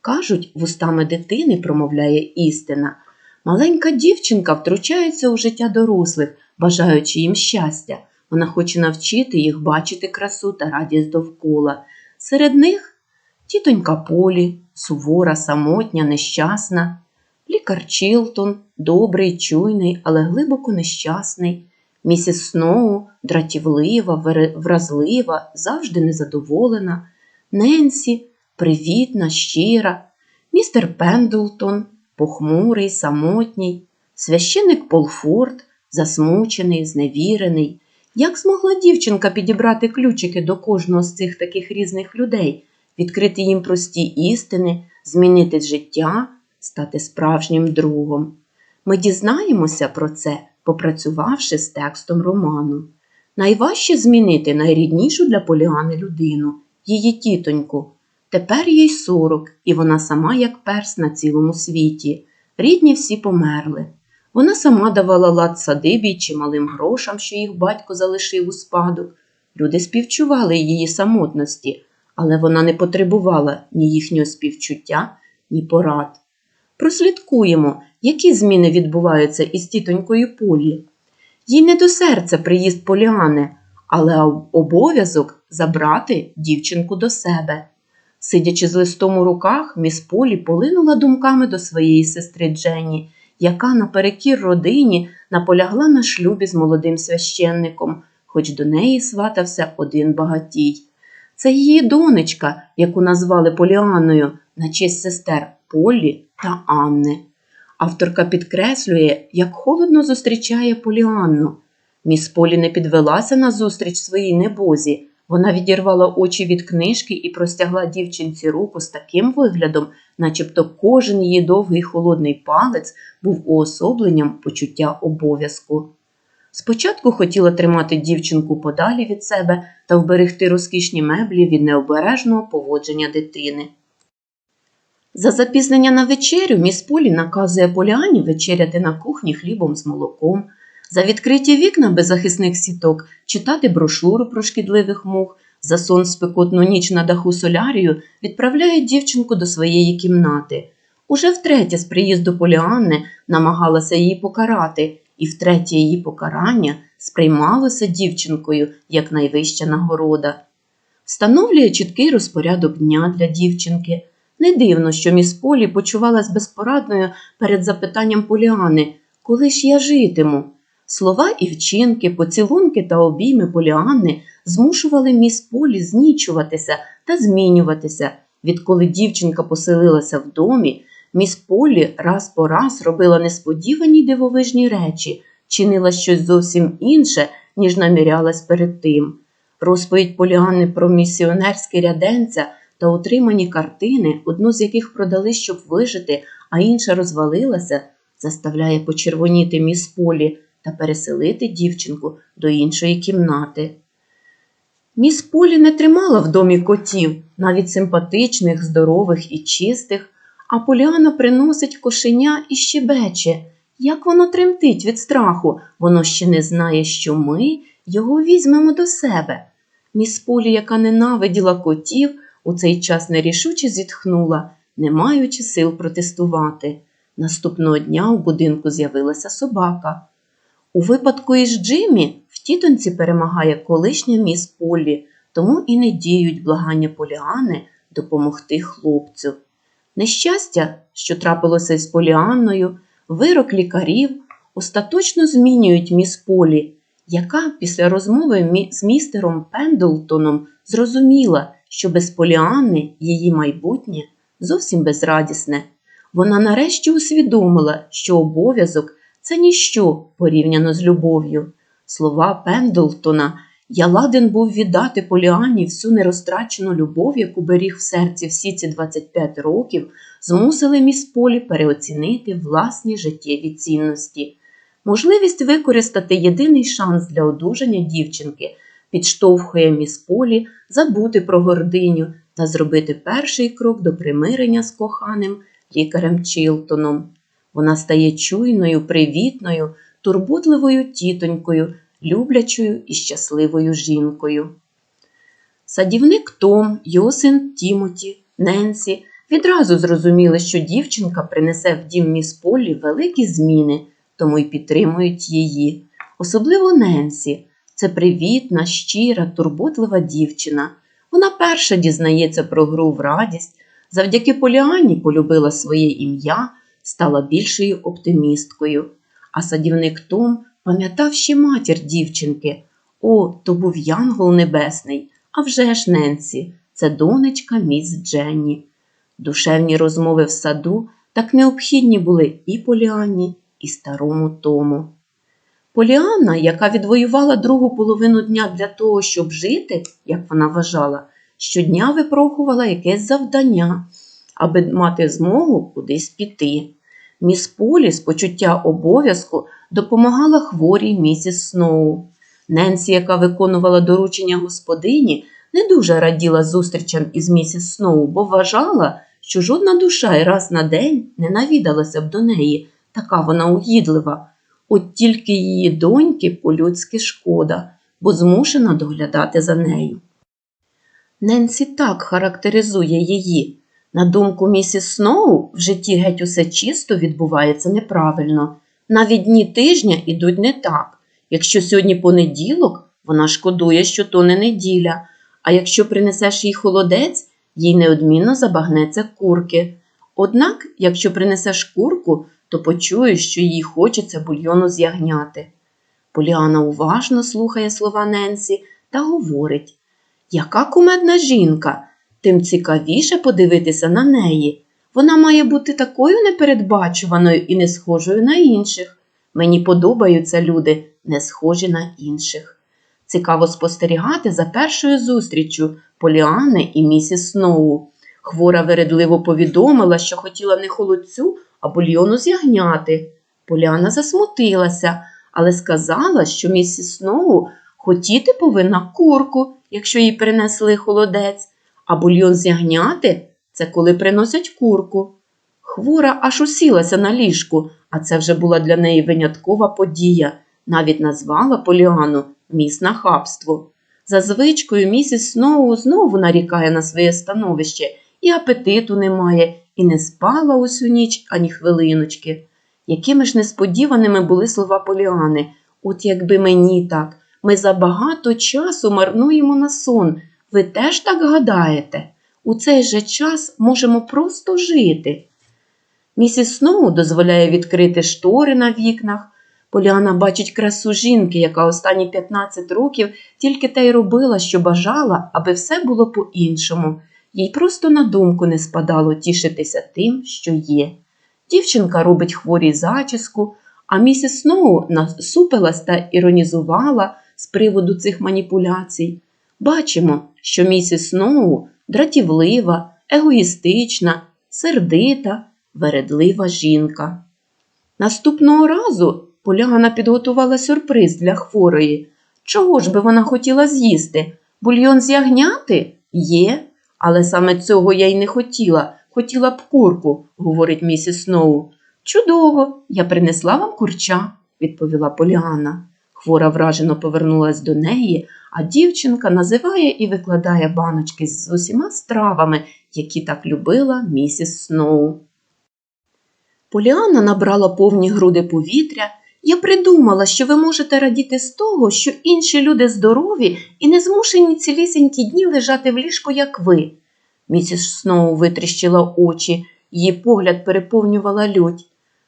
Кажуть, вустами дитини промовляє істина. Маленька дівчинка втручається у життя дорослих, бажаючи їм щастя. Вона хоче навчити їх бачити красу та радість довкола. Серед них тітонька Полі, сувора, самотня, нещасна, лікар Чілтон, добрий, чуйний, але глибоко нещасний, місіс Сноу, дратівлива, вразлива, завжди незадоволена, Ненсі, привітна, щира, містер Пендлтон, похмурий, самотній, священик Полфорд, засмучений, зневірений. Як змогла дівчинка підібрати ключики до кожного з цих таких різних людей, відкрити їм прості істини, змінити життя, стати справжнім другом? Ми дізнаємося про це, попрацювавши з текстом роману. Найважче змінити найріднішу для Поліани людину, її тітоньку. Тепер їй сорок, і вона сама як перс на цілому світі. Рідні всі померли. Вона сама давала лад садибі чималим грошам, що їх батько залишив у спадок. Люди співчували її самотності, але вона не потребувала ні їхнього співчуття, ні порад. Прослідкуємо, які зміни відбуваються із тітонькою Полі. Їй не до серця приїзд Поліани, але обов'язок забрати дівчинку до себе. Сидячи з листом у руках, міс Полі полинула думками до своєї сестри Дженні, яка наперекір родині наполягла на шлюбі з молодим священником, хоч до неї сватався один багатій. Це її донечка, яку назвали Поліаною на честь сестер Полі та Анни. Авторка підкреслює, як холодно зустрічає Поліанну. Міс Полі не підвелася на зустріч своїй небозі. Вона відірвала очі від книжки і простягла дівчинці руку з таким виглядом, начебто кожен її довгий холодний палець був уособленням почуття обов'язку. Спочатку хотіла тримати дівчинку подалі від себе та вберегти розкішні меблі від необережного поводження дитини. За запізнення на вечерю міс Полі наказує Поліані вечеряти на кухні хлібом з молоком, за відкриті вікна без захисних сіток читати брошуру про шкідливих мух, за сон спекотну ніч на даху солярію відправляють дівчинку до своєї кімнати. Уже втретє з приїзду Поліанни намагалася її покарати, і втретє її покарання сприймалося дівчинкою як найвища нагорода. Встановлює чіткий розпорядок дня для дівчинки. Не дивно, що міс Полі почувалась безпорадною перед запитанням Поліани, коли ж я житиму. Слова і вчинки, поцілунки та обійми Поліанни змушували міс Полі знічуватися та змінюватися. Відколи дівчинка поселилася в домі, міс Полі раз по раз робила несподівані дивовижні речі, чинила щось зовсім інше, ніж намірялась перед тим. Розповідь Поліанни про місіонерське ряденця та отримані картини, одну з яких продали, щоб вижити, а інша розвалилася, заставляє почервоніти міс Полі та переселити дівчинку до іншої кімнати. Міс Полі не тримала в домі котів, навіть симпатичних, здорових і чистих, а Поліана приносить кошеня і щебече. Як воно тремтить від страху, воно ще не знає, що ми його візьмемо до себе. Міс Полі, яка ненавиділа котів, у цей час нерішуче зітхнула, не маючи сил протестувати. Наступного дня у будинку з'явилася собака. У випадку із Джиммі в тітонці перемагає колишня міс Полі, тому і не діють благання Поліани допомогти хлопцю. Нещастя, що трапилося із Поліанною, вирок лікарів остаточно змінюють міс Полі, яка після розмови з містером Пендлтоном зрозуміла, що без Поліанни її майбутнє зовсім безрадісне. Вона нарешті усвідомила, що обов'язок це ніщо порівняно з любов'ю. Слова Пендлтона я ладен був віддати Поліані всю нерозтрачену любов, яку беріг в серці всі ці 25 років, змусили міс Полі переоцінити власні життєві цінності. Можливість використати єдиний шанс для одужання дівчинки підштовхує міс Полі забути про гординю та зробити перший крок до примирення з коханим лікарем Чілтоном. Вона стає чуйною, привітною, турботливою тітонькою, люблячою і щасливою жінкою. Садівник Том, його син Тімоті, Ненсі Відразу зрозуміли, що дівчинка принесе в дім міс Поллі великі зміни, тому й підтримують її. Особливо Ненсі. Це привітна, щира, турботлива дівчина. Вона перша дізнається про гру в радість, завдяки Поліані полюбила своє ім'я, стала більшою оптимісткою. А садівник Том пам'ятав ще матір дівчинки. О, то був Янгол Небесний, а вже ж Ненсі, це донечка міс Дженні. Душевні розмови в саду так необхідні були і Поліанні, і старому Тому. Поліанна, яка відвоювала другу половину дня для того, щоб жити, як вона вважала, щодня випрохувала якесь завдання, аби мати змогу кудись піти. Міс Полі з почуття обов'язку допомагала хворій місіс Сноу. Ненсі, яка виконувала доручення господині, не дуже раділа зустрічам із місіс Сноу, бо вважала, що жодна душа й раз на день не навідалася б до неї, така вона угідлива. От тільки її доньки по-людськи шкода, бо змушена доглядати за нею. Ненсі так характеризує її. На думку місіс Сноу, в житті геть усе чисто відбувається неправильно. Навіть дні тижня ідуть не так. Якщо сьогодні понеділок, вона шкодує, що то не неділя, а якщо принесеш їй холодець, їй неодмінно забагнеться курки. Однак, якщо принесеш курку, то почуєш, що їй хочеться бульйону з ягняти. Поліана уважно слухає слова Ненсі та говорить Яка кумедна жінка, тим цікавіше подивитися на неї. Вона має бути такою непередбачуваною і не схожою на інших. Мені подобаються люди, не схожі на інших. Цікаво спостерігати за першою зустріччю Поліани і місіс Сноу. Хвора вередливо повідомила, що хотіла не холодцю, а бульйону з ягняти. Поліана засмутилася, але сказала, що місіс Сноу хотіти повинна курку, якщо їй принесли холодець, а бульйон з ягняти це коли приносять курку. Хвора аж усілася на ліжку, а це вже була для неї виняткова подія. Навіть назвала Поліану міс нахабство. За звичкою місіс Сноу знову нарікає на своє становище, і апетиту немає, і не спала усю ніч ані хвилиночки. Якими ж несподіваними були слова Поліани. От якби мені так, ми забагато часу марнуємо на сон. Ви теж так гадаєте? У цей же час можемо просто жити. Місіс Сноу дозволяє відкрити штори на вікнах. Поліана бачить красу жінки, яка останні 15 років тільки те й робила, що бажала, аби все було по-іншому. Їй просто на думку не спадало тішитися тим, що є. Дівчинка робить хворій зачіску, а місіс Сноу насупилась та іронізувала з приводу цих маніпуляцій. Бачимо, що місіс Сноу дратівлива, егоїстична, сердита, вередлива жінка. Наступного разу Поляна підготувала сюрприз для хворої. Чого ж би вона хотіла з'їсти? Бульйон з ягняти? Є, але саме цього я й не хотіла. Хотіла б курку, говорить місіс Сноу. Чудово, я принесла вам курча, відповіла Поліана. Хвора вражено повернулась до неї, а дівчинка називає і викладає баночки з усіма стравами, які так любила місіс Сноу. Поліана набрала повні груди повітря. Я придумала, що ви можете радіти з того, що інші люди здорові і не змушені цілісінькі дні лежати в ліжку, як ви. Місіс Сноу витріщила очі, її погляд переповнювала лють.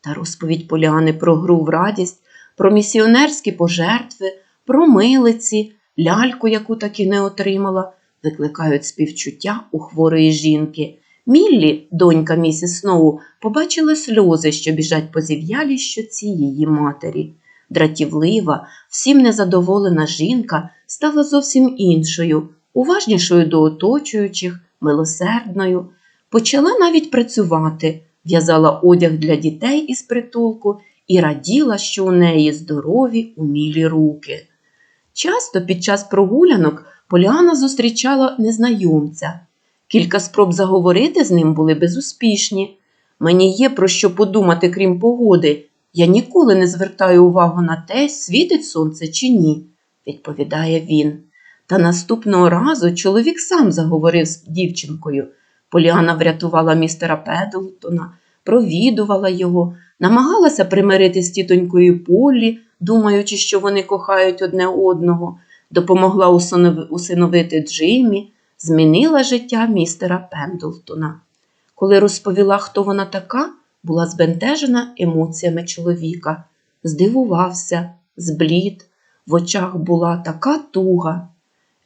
Та розповідь Поліани про гру в радість, про місіонерські пожертви, про милиці, ляльку, яку так і не отримала, викликають співчуття у хворої жінки. Міллі, донька місіс Сноу, побачила сльози, що біжать по зів'ялій щоці її матері. Дратівлива, всім незадоволена жінка стала зовсім іншою, уважнішою до оточуючих, милосердною. Почала навіть працювати, в'язала одяг для дітей із притулку і раділа, що у неї здорові, умілі руки. Часто під час прогулянок Поліана зустрічала незнайомця. Кілька спроб заговорити з ним були безуспішні. Мені є про що подумати, крім погоди. Я ніколи не звертаю увагу на те, світить сонце чи ні, відповідає він. Та наступного разу чоловік сам заговорив з дівчинкою. Поліана врятувала містера Педлтона, провідувала його, намагалася примирити з тітонькою Полі, думаючи, що вони кохають одне одного, допомогла усиновити Джиммі, змінила життя містера Пендлтона. Коли розповіла, хто вона така, була збентежена емоціями чоловіка, здивувався, зблід, в очах була така туга.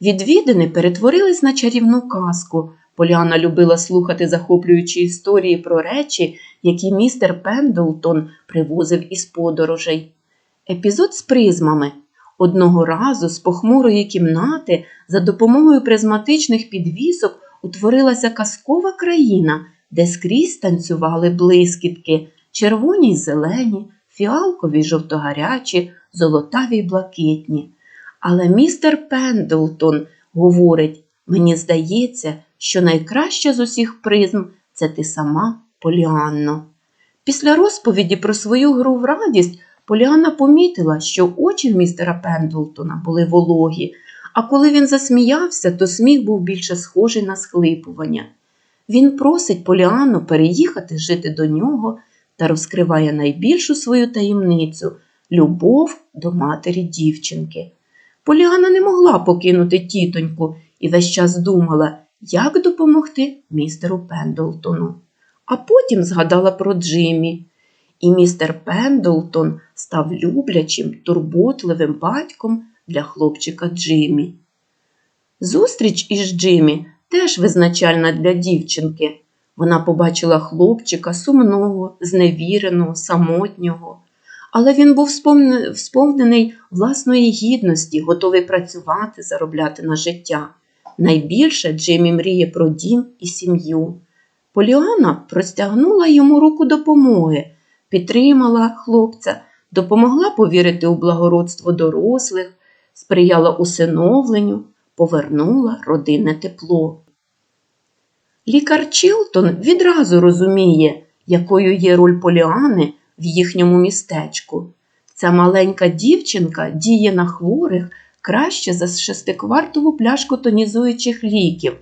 Відвідини перетворились на чарівну казку. Поліана любила слухати захоплюючі історії про речі, які містер Пендлтон привозив із подорожей. Епізод з призмами. Одного разу з похмурої кімнати за допомогою призматичних підвісок утворилася казкова країна, де скрізь танцювали блискітки, червоні й зелені, фіалкові й жовтогарячі, золотаві й блакитні. Але містер Пендлтон говорить, мені здається, що найкраща з усіх призм це ти сама, Поліанно. Після розповіді про свою гру в радість Поліанна помітила, що очі в містера Пендлтона були вологі, а коли він засміявся, то сміх був більше схожий на схлипування. Він просить Поліанну переїхати жити до нього та розкриває найбільшу свою таємницю любов до матері дівчинки. Поліана не могла покинути тітоньку і весь час думала, як допомогти містеру Пендлтону. А потім згадала про Джиммі. І містер Пендлтон став люблячим, турботливим батьком для хлопчика Джиммі. Зустріч із Джиммі теж визначальна для дівчинки. Вона побачила хлопчика сумного, зневіреного, самотнього. Але він був сповнений власної гідності, готовий працювати, заробляти на життя. Найбільше Джиммі мріє про дім і сім'ю. Поліана простягнула йому руку допомоги, підтримала хлопця, допомогла повірити у благородство дорослих, сприяла усиновленню, повернула родинне тепло. Лікар Чілтон відразу розуміє, якою є роль Поліани в їхньому містечку. Ця маленька дівчинка діє на хворих краще за шестиквартову пляшку тонізуючих ліків,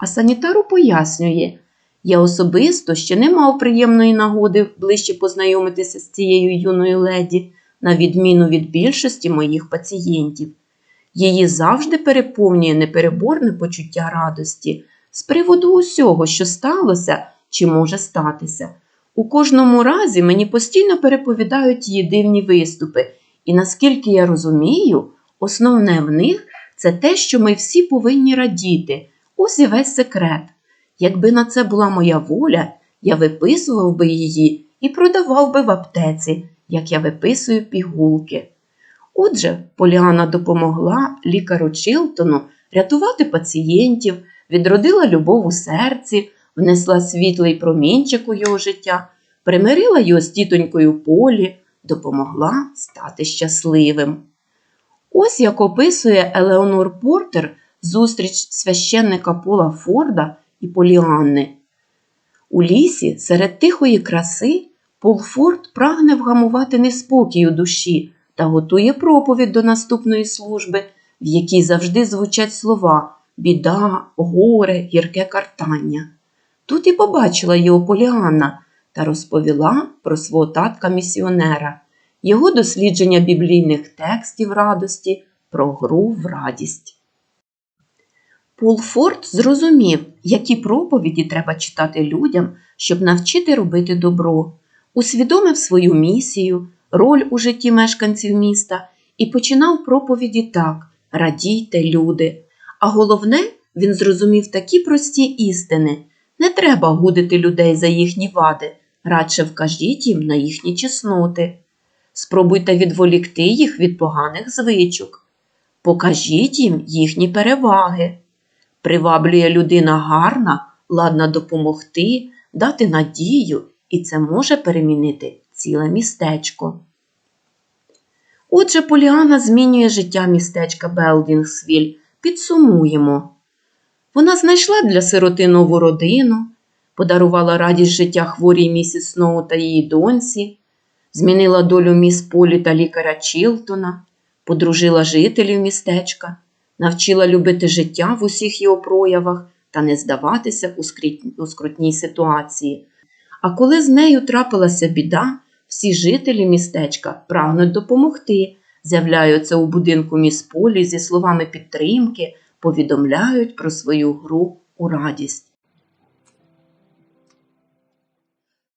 а санітару пояснює, я особисто ще не мав приємної нагоди ближче познайомитися з цією юною леді, на відміну від більшості моїх пацієнтів. Її завжди переповнює непереборне почуття радості з приводу усього, що сталося чи може статися. У кожному разі мені постійно переповідають її дивні виступи, і наскільки я розумію, основне в них це те, що ми всі повинні радіти. Ось і весь секрет. Якби на це була моя воля, я виписував би її і продавав би в аптеці, як я виписую пігулки. Отже, Поліана допомогла лікару Чилтону рятувати пацієнтів, відродила любов у серці, внесла світлий промінчик у його життя, примирила його з тітонькою Полі, допомогла стати щасливим. Ось як описує Елеонор Портер зустріч священника Пола Форда і Поліанни. У лісі серед тихої краси Пол Форд прагне вгамувати неспокій у душі та готує проповідь до наступної служби, в якій завжди звучать слова біда, горе, гірке картання. Тут і побачила його Поліанна та розповіла про свого татка місіонера, його дослідження біблійних текстів радості, про гру в радість. Пулфорд зрозумів, які проповіді треба читати людям, щоб навчити робити добро, усвідомив свою місію, роль у житті мешканців міста і починав проповіді так: радійте, люди. А головне, він зрозумів такі прості істини: не треба гудити людей за їхні вади, радше вкажіть їм на їхні чесноти. Спробуйте відволікти їх від поганих звичок, покажіть їм їхні переваги. Приваблює людина гарна, ладна допомогти, дати надію, і це може перемінити ціле містечко. Отже, Поліана змінює життя містечка Белдінгсвіль. Підсумуємо. Вона знайшла для сироти нову родину, подарувала радість життя хворій місіс Сноу та її доньці, змінила долю міс Полі та лікаря Чілтона, подружила жителів містечка, навчила любити життя в усіх його проявах та не здаватися у, скрутній ситуації. А коли з нею трапилася біда, всі жителі містечка прагнуть допомогти, з'являються у будинку міс Полі зі словами підтримки, повідомляють про свою гру у радість.